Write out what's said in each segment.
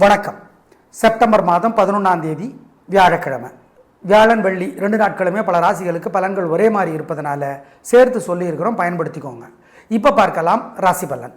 வணக்கம். செப்டம்பர் மாதம் பதினொன்றாம் தேதி வியாழக்கிழமை. வியாழன் வெள்ளி ரெண்டு நாட்களுமே பல ராசிகளுக்கு பலன்கள் ஒரே மாதிரி இருப்பதனால சேர்த்து சொல்லியிருக்கிறோம் பயன்படுத்திக்கோங்க. இப்போ பார்க்கலாம் ராசி பலன்.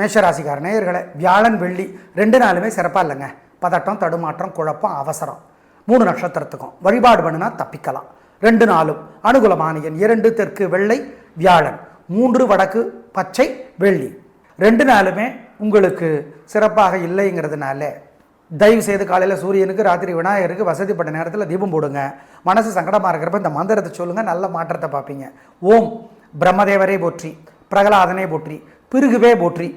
மேஷராசிக்கார நேயர்களை வியாழன் வெள்ளி ரெண்டு நாளுமே சிறப்பாக இல்லைங்க. பதட்டம் தடுமாற்றம் குழப்பம் அவசரம். மூணு நட்சத்திரத்துக்கும் வழிபாடு பண்ணுனா தப்பிக்கலாம். ரெண்டு நாளும் அனுகூலமான எண் இரண்டு தெற்கு வெள்ளை வியாழன். மூன்று வடக்கு பச்சை வெள்ளி. ரெண்டு நாளுமே உங்களுக்கு சிறப்பாக இல்லைங்கிறதுனால. தயவு செய்து காலையில் சூரியனுக்கு ராத்திரி விநாயகருக்கு வசதிப்பட்ட நேரத்தில் தீபம் போடுங்க. மனசு சங்கடமாக இருக்கிறப்ப இந்த மந்திரத்தை சொல்லுங்கள் நல்ல மாற்றத்தை பார்ப்பீங்க. ஓம் பிரம்மதேவரே போற்றி பிரகலாதனே போற்றி பிருகுவே போற்றி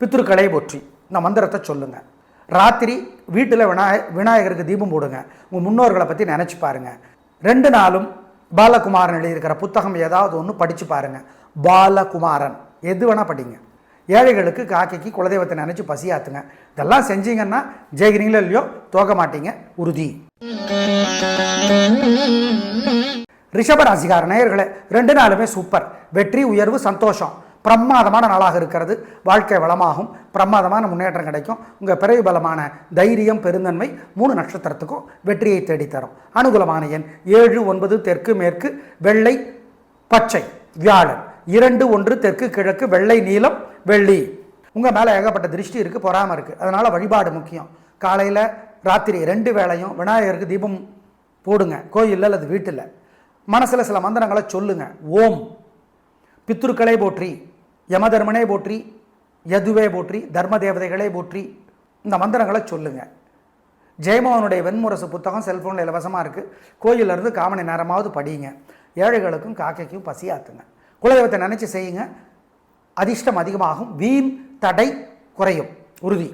பித்ருக்களே போற்றி இந்த மந்திரத்தை சொல்லுங்கள் ராத்திரி வீட்டில் விநாய விநாயகருக்கு தீபம் போடுங்க. உங்கள் முன்னோர்களை பற்றி நினச்சி பாருங்கள் ரெண்டு நாளும் பாலகுமாரன் எழுதியிருக்கிற புத்தகம் ஏதாவது ஒன்று படித்து பாருங்கள் பாலகுமாரன் எது வேணால் படிங்க. ஏழைகளுக்கு காக்கைக்கு குலதெய்வத்தை நினச்சி பசியாத்துங்க இதெல்லாம் செஞ்சீங்கன்னா ஜெயிக்கிறீங்களோ இல்லையோ தோக்க மாட்டீங்க. உறுதி. ரிஷபராசிகார நேயர்களே ரெண்டு நாளுமே சூப்பர். வெற்றி உயர்வு சந்தோஷம். பிரமாதமான நாளாக இருக்கிறது. வாழ்க்கை வளமாகும். பிரமாதமான முன்னேற்றம் கிடைக்கும். உங்கள் பிறகு பலமான தைரியம் பெருந்தன்மை மூணு நட்சத்திரத்துக்கும் வெற்றியை தேடித்தரும். அனுகூலமான எண் ஏழு ஒன்பது தெற்கு மேற்கு வெள்ளை பச்சை வியாழன். இரண்டு ஒன்று தெற்கு கிழக்கு வெள்ளை நீளம் வெள்ளி. உங்கள் மேலே ஏகப்பட்ட திருஷ்டி இருக்குது பொறாமல் இருக்குது அதனால் வழிபாடு முக்கியம். காலையில் ராத்திரி ரெண்டு வேளையும் விநாயகருக்கு தீபம் போடுங்க. கோயிலில் அல்லது வீட்டில். மனசில் சில மந்திரங்களை சொல்லுங்க. ஓம். பித்ருக்களை போற்றி யமதர்மனே போற்றி யதுவே போற்றி தர்ம தேவதைகளே போற்றி இந்த மந்திரங்களை சொல்லுங்கள் ஜெயமோகனுடைய வெண்முரசு புத்தகம் செல்ஃபோனில் இலவசமாக இருக்குது கோயிலேருந்து காமணி நேரமாவது படியுங்க ஏழைகளுக்கும் காக்கைக்கும் பசியாத்துங்க. குலதெய்வத்தை நினச்சி செய்யுங்க. அதிர்ஷ்டம் அதிகமாகும். வீண் தடை குறையும். உறுதி.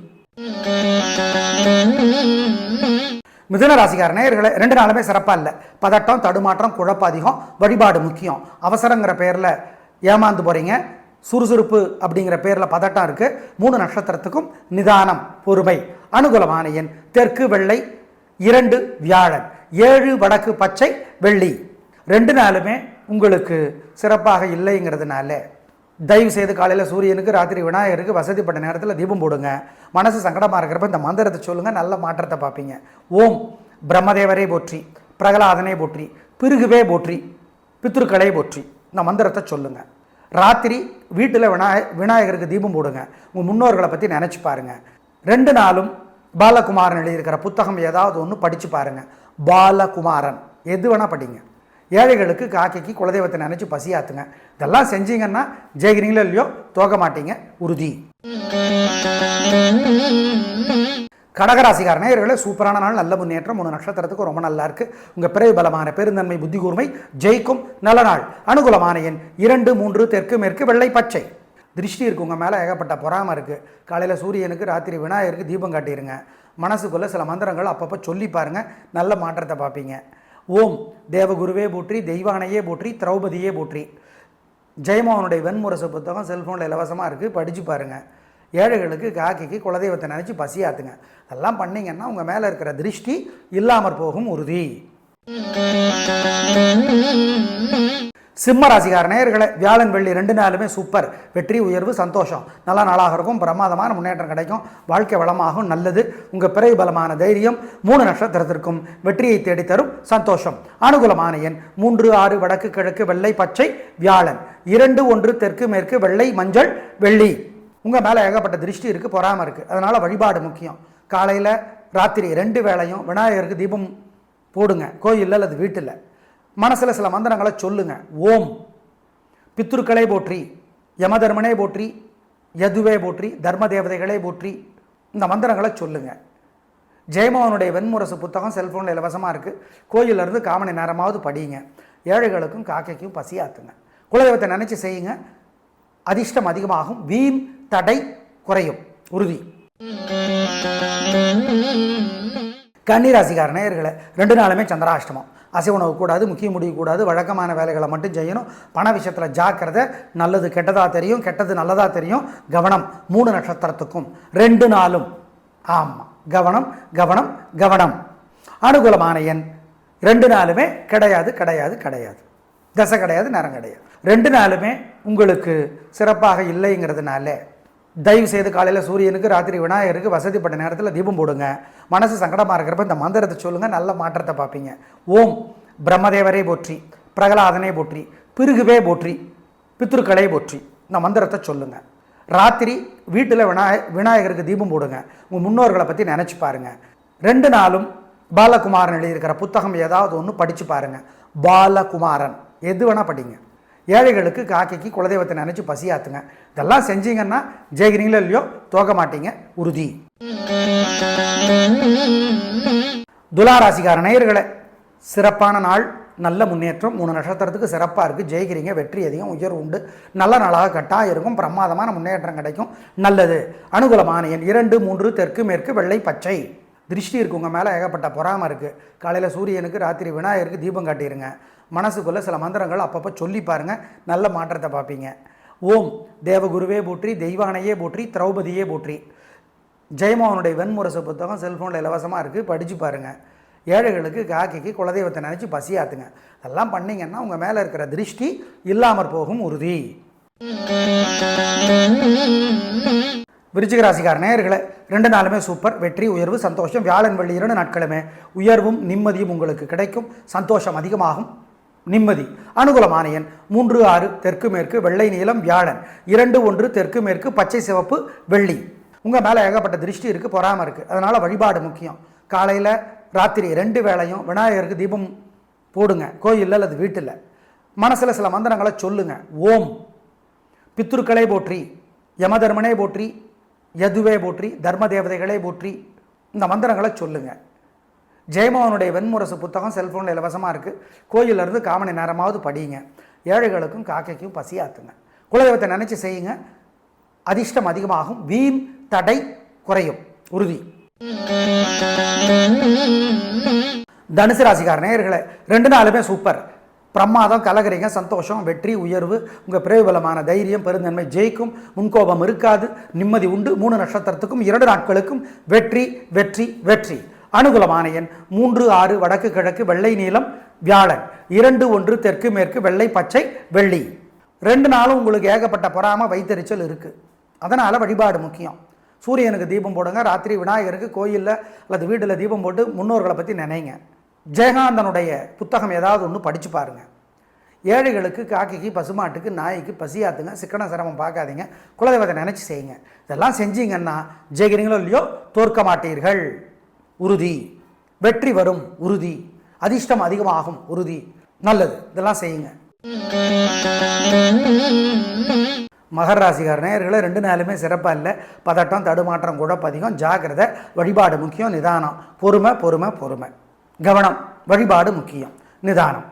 மிதுன ராசிக்கார நேயர்களே ரெண்டு நாளுமே சிறப்பாக இல்லை. பதட்டம் தடுமாற்றம் குழப்பம் அதிகம். வழிபாடு முக்கியம். அவசரங்கிற பேரில் ஏமாந்து போகிறீங்க சுறுசுறுப்பு அப்படிங்கிற பேரில் பதட்டம் இருக்குது மூணு நட்சத்திரத்துக்கும் நிதானம் பொறுமை. அனுகூலமான எண் தெற்கு வெள்ளை இரண்டு வியாழன். ஏழு வடக்கு பச்சை வெள்ளி. ரெண்டு நாளுமே உங்களுக்கு சிறப்பாக இல்லைங்கிறதுனால தயவு செய்து காலையில் சூரியனுக்கு ராத்திரி விநாயகருக்கு வசதிப்பட்ட நேரத்தில் தீபம் போடுங்க. மனசு சங்கடமாக இருக்கிறப்ப இந்த மந்திரத்தை சொல்லுங்கள் நல்ல மாற்றத்தை பார்ப்பீங்க. ஓம் பிரம்மதேவரே போற்றி பிரகலாதனே போற்றி பிருகுவே போற்றி பித்ருக்களே போற்றி இந்த மந்திரத்தை சொல்லுங்கள் ராத்திரி வீட்டில் விநாய விநாயகருக்கு தீபம் போடுங்க. உங்கள் முன்னோர்களை பற்றி நினச்சி பாருங்கள் ரெண்டு நாளும் பாலகுமாரன் எழுதியிருக்கிற புத்தகம் ஏதாவது ஒன்று படித்து பாருங்கள் பாலகுமாரன் எது வேணால் படிங்க. ஏழைகளுக்கு காக்கைக்கு குலதெய்வத்தை நினச்சி பசியாத்துங்க. இதெல்லாம் செஞ்சீங்கன்னா ஜெயிக்கிறீங்களோ இல்லையோ தோக்க மாட்டீங்க. உறுதி. கடகராசிக்கார நேயர்களே சூப்பரான நாள் நல்ல முன்னேற்றம் மூணு நட்சத்திரத்துக்கு ரொம்ப நல்லா இருக்கு. உங்க பிறகு பலமான பெருந்தன்மை புத்தி கூர்மை ஜெயிக்கும் நல்ல நாள். அனுகூலமான எண் இரண்டு மூன்று தெற்கு மேற்கு வெள்ளை பச்சை. திருஷ்டி இருக்கு உங்க மேலே ஏகப்பட்ட பொறாம இருக்கு. காலையில் சூரியனுக்கு ராத்திரி விநாயகருக்கு தீபம் காட்டிடுங்க மனசுக்குள்ள சில மந்திரங்கள் அப்பப்போ சொல்லி பாருங்க. நல்ல மாற்றத்தை பார்ப்பீங்க. ஓம். தேவகுருவே போற்றி தெய்வானையே போற்றி திரௌபதியே போற்றி. ஜெயமோகனுடைய வெண்முரசு புத்தகம் செல்ஃபோனில் இலவசமாக இருக்குது படித்து பாருங்கள் ஏழைகளுக்கு காக்கைக்கு குலதெய்வத்தை நினச்சி பசியாத்துங்க. அதெல்லாம் பண்ணிங்கன்னா உங்கள் மேலே இருக்கிற திருஷ்டி இல்லாமற் போகும் உறுதி. சிம்ம ராசிகார நேயர்களை வியாழன் வெள்ளி ரெண்டு நாளுமே சூப்பர் வெற்றி உயர்வு சந்தோஷம். நல்ல நாளாக இருக்கும். பிரமாதமான முன்னேற்றம் கிடைக்கும். வாழ்க்கை வளமாகும். நல்லது. உங்கள் பிறகு பலமான தைரியம் மூணு நட்சத்திரத்திற்கும் வெற்றியை தேடித்தரும் சந்தோஷம். அனுகூலமான எண் மூன்று ஆறு வடக்கு கிழக்கு வெள்ளை பச்சை வியாழன். இரண்டு ஒன்று தெற்கு மேற்கு வெள்ளை மஞ்சள் வெள்ளி. உங்கள் மேலே ஏகப்பட்ட திருஷ்டி இருக்குது பொறாமல் இருக்குது அதனால் வழிபாடு முக்கியம். காலையில் ராத்திரி ரெண்டு வேளையும் விநாயகருக்கு தீபம் போடுங்க. கோயிலில் அல்லது வீட்டில். மனசில் சில மந்திரங்களை சொல்லுங்க. ஓம். பித்ருக்களே போற்றி யமதர்மனே போற்றி யதுவே போற்றி தர்ம தேவதைகளே போற்றி இந்த மந்திரங்களை சொல்லுங்க. ஜெயமோகனுடைய வெண்முரசு புத்தகம் செல்ஃபோனில் இலவசமாக இருக்குது கோயிலிருந்து காமணி நேரமாவது படியுங்க ஏழைகளுக்கும் காக்கைக்கும் பசியாத்துங்க. குலதெய்வத்தை நினச்சி செய்யுங்க. அதிர்ஷ்டம் அதிகமாகும். வீண் தடை குறையும். உறுதி. கன்னிராசிக்கார நேயர்களை ரெண்டு நாளுமே சந்திராஷ்டமம். அசை உணவு கூடாது முக்கிய முடிவு கூடாது வழக்கமான வேலைகளை மட்டும் செய்யணும். பண விஷயத்தில் ஜாக்கிரதை நல்லது கெட்டதாக தெரியும் கெட்டது நல்லதாக தெரியும். கவனம் மூணு நட்சத்திரத்துக்கும் ரெண்டு நாளும். ஆமாம் கவனம் கவனம் கவனம். அனுகூலமான எண் ரெண்டு நாளுமே கிடையாது கிடையாது கிடையாது. தசை கிடையாது நேரம் கிடையாது. ரெண்டு நாளுமே உங்களுக்கு சிறப்பாக இல்லைங்கிறதுனால தயவு செய்து காலையில் சூரியனுக்கு ராத்திரி விநாயகருக்கு வசதிப்பட்ட நேரத்தில் தீபம் போடுங்க. மனசு சங்கடமாக இருக்கிறப்ப இந்த மந்திரத்தை சொல்லுங்கள் நல்ல மாற்றத்தை பார்ப்பீங்க. ஓம் பிரம்மதேவரே போற்றி பிரகலாதனே போற்றி பிருகுவே போற்றி பித்ருக்களை போற்றி இந்த மந்திரத்தை சொல்லுங்கள் ராத்திரி வீட்டில் விநாய விநாயகருக்கு தீபம் போடுங்க. உங்கள் முன்னோர்களை பற்றி நினச்சி பாருங்கள் ரெண்டு நாளும் பாலகுமாரன் எழுதியிருக்கிற புத்தகம் ஏதாவது ஒன்று படித்து பாருங்கள் பாலகுமாரன். எது வேணால் படிங்க. ஏழைகளுக்கு காக்கைக்கு குலதெய்வத்தை நினச்சி பசியாத்துங்க. இதெல்லாம் செஞ்சீங்கன்னா ஜெயிக்கிறீங்களோ இல்லையோ தோக்க மாட்டீங்க. உறுதி. துலாராசிக்கார நேயர்களை சிறப்பான நாள் நல்ல முன்னேற்றம் மூணு நட்சத்திரத்துக்கு சிறப்பாக இருக்குது ஜெயிக்கிறீங்க வெற்றி அதிகம் உயர்வு உண்டு. நல்ல நாளாக கட்டாக இருக்கும் பிரமாதமான முன்னேற்றம் கிடைக்கும். நல்லது. அனுகூலமான எண் இரண்டு மூன்று தெற்கு மேற்கு வெள்ளை பச்சை. திருஷ்டி இருக்கு உங்கள் மேலே ஏகப்பட்ட பொறாமை இருக்குது காலையில் சூரியனுக்கு ராத்திரி விநாயகருக்கு தீபம் காட்டிடுங்க மனசுக்குள்ளே சில மந்திரங்கள் அப்பப்போ சொல்லி பாருங்கள் நல்ல மாற்றத்தை பார்ப்பீங்க. ஓம் தேவகுருவே போற்றி தெய்வானையே போற்றி திரௌபதியே போற்றி. ஜெயமோகனுடைய வெண்முரசு புத்தகம் செல்ஃபோனில் இலவசமாக இருக்குது படித்து பாருங்கள் ஏழைகளுக்கு காக்கைக்கு குலதெய்வத்தை நினச்சி பசியாத்துங்க. அதெல்லாம் பண்ணிங்கன்னா உங்கள் மேலே இருக்கிற திருஷ்டி இல்லாமற் போகும் உறுதி. விருச்சிக ராசிக்கார நேயர்களை ரெண்டு நாளுமே சூப்பர். வெற்றி உயர்வு சந்தோஷம் வியாழன் வெள்ளி இரண்டு நாட்களுமே உயர்வும் நிம்மதியும் உங்களுக்கு கிடைக்கும். சந்தோஷம் அதிகமாகும். நிம்மதி. அனுகூலமான எண் மூன்று ஆறு தெற்கு மேற்கு வெள்ளை நீளம் வியாழன். இரண்டு ஒன்று தெற்கு மேற்கு பச்சை சிவப்பு வெள்ளி. உங்கள் மேலே ஏகப்பட்ட திருஷ்டி இருக்குது பொறாமல் இருக்குது அதனால் வழிபாடு முக்கியம். காலையில் ராத்திரி ரெண்டு வேளையும் விநாயகருக்கு தீபம் போடுங்க. கோயிலில் அல்லது வீட்டில். மனசில் சில மந்திரங்களை சொல்லுங்கள் ஓம். பித்ருக்களே போற்றி யமதர்மனே போற்றி யதுவே போற்றி தர்ம தேவதைகளே போற்றி இந்த மந்திரங்களை சொல்லுங்கள் ஜெயமோகனுடைய வெண்முரசு புத்தகம் செல்ஃபோனில் இலவசமாக இருக்குது கோயிலிருந்து காமணி நேரமாவது படியுங்க. ஏழைகளுக்கும் காக்கைக்கும் பசியாத்துங்க. குலதெய்வத்தை நினச்சி செய்யுங்க. அதிர்ஷ்டம் அதிகமாகும். வீண் தடை குறையும். உறுதி. தனுசு ராசிக்கார நேயர்களை ரெண்டு நாளுமே சூப்பர். பிரமாதம் கலகரிங்க சந்தோஷம் வெற்றி உயர்வு உங்கள் பிரேபலமான தைரியம் பெருந்தன்மை ஜெயிக்கும். முன்கோபம் இருக்காது. நிம்மதி உண்டு. மூணு நட்சத்திரத்துக்கும் இரண்டு நாட்களுக்கும் வெற்றி வெற்றி வெற்றி. அனுகூலமான எண் மூன்று ஆறு வடக்கு கிழக்கு வெள்ளை நீளம் வியாழன். இரண்டு ஒன்று தெற்கு மேற்கு வெள்ளை பச்சை வெள்ளி. ரெண்டு நாளும் உங்களுக்கு ஏகப்பட்ட பொறாம வைத்தறிச்சல் இருக்குது அதனால் வழிபாடு முக்கியம். சூரியனுக்கு தீபம் போடுங்க. ராத்திரி விநாயகருக்கு கோயிலில் அல்லது வீட்டில் தீபம் போட்டு முன்னோர்களை பற்றி நினைங்க. ஜெயகாந்தனுடைய புத்தகம் ஏதாவது ஒன்று படித்து பாருங்கள் ஏழைகளுக்கு காக்கைக்கு பசுமாட்டுக்கு நாய்க்கு பசியாத்துங்க சிக்கன சிரமம் பார்க்காதீங்க. குலதெய்வத்தை நினச்சி செய்யுங்க. இதெல்லாம் செஞ்சீங்கன்னா ஜெயிக்கிறீங்களோ இல்லையோ தோற்க மாட்டீர்கள். உறுதி. வெற்றி வரும் உறுதி. அதிர்ஷ்டம் அதிகமாகும் உறுதி. நல்லது. இதெல்லாம் செய்யுங்க. மகர ராசிகார நேர்களை ரெண்டு நாளுமே சிறப்பாக இல்லை. பதட்டம் தடுமாற்றம் கூட பதிகம். ஜாக்கிரதை வழிபாடு முக்கியம் நிதானம். பொறுமை பொறுமை பொறுமை. கவனம் வழிபாடு முக்கியம். நிதானம்.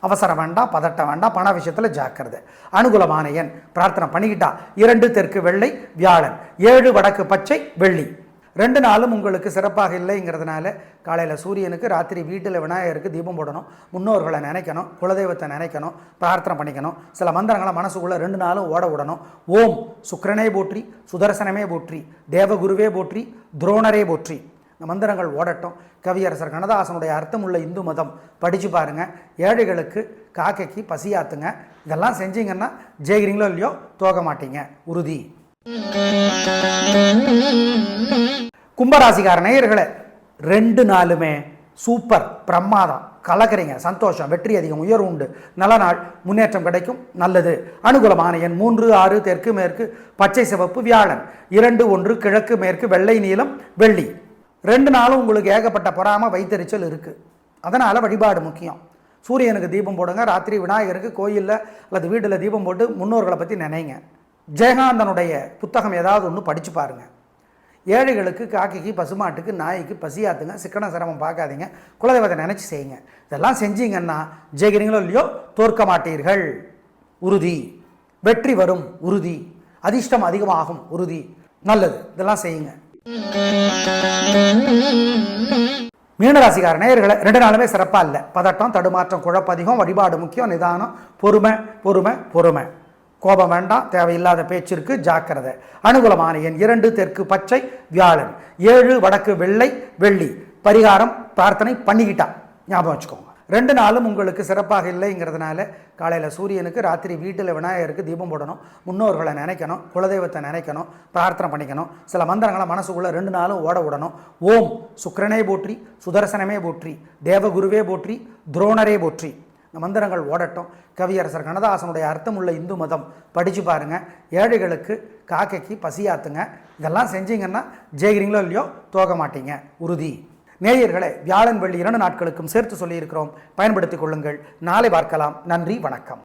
அவசரம் வேண்டாம் பதட்டம் வேண்டாம் பண விஷயத்தில் ஜாக்கிரதை. அனுகூலமான எண். பிரார்த்தனை பண்ணிக்கிட்டா. இரண்டு தெற்கு வெள்ளை வியாழன். ஏழு வடக்கு பச்சை வெள்ளி. ரெண்டு நாளும் உங்களுக்கு சிறப்பாக இல்லைங்கிறதுனால காலையில் சூரியனுக்கு ராத்திரி வீட்டில் விநாயகருக்கு தீபம் போடணும். முன்னோர்களை நினைக்கணும் குலதெய்வத்தை நினைக்கணும் பிரார்த்தனை பண்ணிக்கணும். சில மந்திரங்களை மனசுக்குள்ளே ரெண்டு நாளும் ஓட விடணும். ஓம் சுக்கரனே போற்றி சுதர்சனமே போற்றி தேவகுருவே போற்றி துரோணரே போற்றி. இந்த மந்திரங்கள் ஓடட்டும். கவியரசர் கண்ணதாசனுடைய அர்த்தமுள்ள இந்து மதம். படித்து பாருங்கள் ஏழைகளுக்கு காக்கைக்கு பசியாத்துங்க இதெல்லாம் செஞ்சீங்கன்னா ஜெயிக்கிறீங்களோ இல்லையோ தோக மாட்டீங்க. உறுதி. கும்பராசிக்கார நேயர்களை ரெண்டு நாளுமே சூப்பர் பிரமாதம் கலக்கிறீங்க சந்தோஷம் வெற்றி அதிகம் உயர்வு உண்டு. நல்ல நாள் முன்னேற்றம் கிடைக்கும் நல்லது. அனுகூலமான எண் மூன்று ஆறு தெற்கு மேற்கு பச்சை சிவப்பு வியாழன். இரண்டு ஒன்று கிழக்கு மேற்கு வெள்ளை நீளம் வெள்ளி. ரெண்டு நாளும் உங்களுக்கு ஏகப்பட்ட பொறாம வைத்தறிச்சல் இருக்குது அதனால் வழிபாடு முக்கியம். சூரியனுக்கு தீபம் போடுங்க ராத்திரி விநாயகருக்கு கோயிலில் அல்லது வீட்டில் தீபம் போட்டு முன்னோர்களை பற்றி நினைங்க. ஜெயகாந்தனுடைய புத்தகம் ஏதாவது ஒன்று படித்து பாருங்கள் ஏழைகளுக்கு காக்கைக்கு பசுமாட்டுக்கு நாய்க்கு பசியாத்துங்க சிக்கன சிரமம் பார்க்காதீங்க. குலதெய்வத்தை நினச்சி செய்யுங்க. இதெல்லாம் செஞ்சீங்கன்னா ஜெயிக்கிறீங்களோ இல்லையோ தோற்க மாட்டீர்கள். உறுதி. வெற்றி வரும். உறுதி. அதிர்ஷ்டம் அதிகமாகும். உறுதி. நல்லது. இதெல்லாம் செய்யுங்க. மீனராசிக்கார நேயர்களை ரெண்டு நாளுமே சிறப்பாக இல்லை. பதட்டம் தடுமாற்றம் குழப்பதிகம் வழிபாடு முக்கியம் நிதானம் பொறுமை பொறுமை பொறுமை. கோபம் வேண்டாம் தேவையில்லாத பேச்சிற்கு ஜாக்கிரதை. அனுகூலமான எண் இரண்டு தெற்கு பச்சை வியாழன். ஏழு வடக்கு வெள்ளை வெள்ளி. பரிகாரம் பிரார்த்தனை பண்ணிக்கிட்டா. ஞாபகம் வச்சுக்கோங்க. ரெண்டு நாளும் உங்களுக்கு சிறப்பாக இல்லைங்கிறதுனால காலையில் சூரியனுக்கு ராத்திரி வீட்டில் விநாயகருக்கு தீபம் போடணும். முன்னோர்களை நினைக்கணும் குலதெய்வத்தை நினைக்கணும் பிரார்த்தனை பண்ணிக்கணும். சில மந்திரங்களை மனசுக்குள்ளே ரெண்டு நாளும் ஓட விடணும். ஓம் சுக்கிரனே போற்றி சுதர்சனமே போற்றி தேவகுருவே போற்றி துரோணரே போற்றி. மந்திரங்கள் ஓடட்டும். கவியரசர் கண்ணதாசனுடைய அர்த்தமுள்ள இந்து மதம். படித்து பாருங்கள் ஏழைகளுக்கு காக்கைக்கு பசியாத்துங்க இதெல்லாம் செஞ்சீங்கன்னா ஜெயிக்கிறீங்களோ இல்லையோ தோக மாட்டீங்க. உறுதி. நேயர்களே வியாழன் வெள்ளி இரண்டு நாட்களுக்கும் சேர்த்து சொல்லியிருக்கிறோம். பயன்படுத்திக் கொள்ளுங்கள். நாளை பார்க்கலாம். நன்றி வணக்கம்.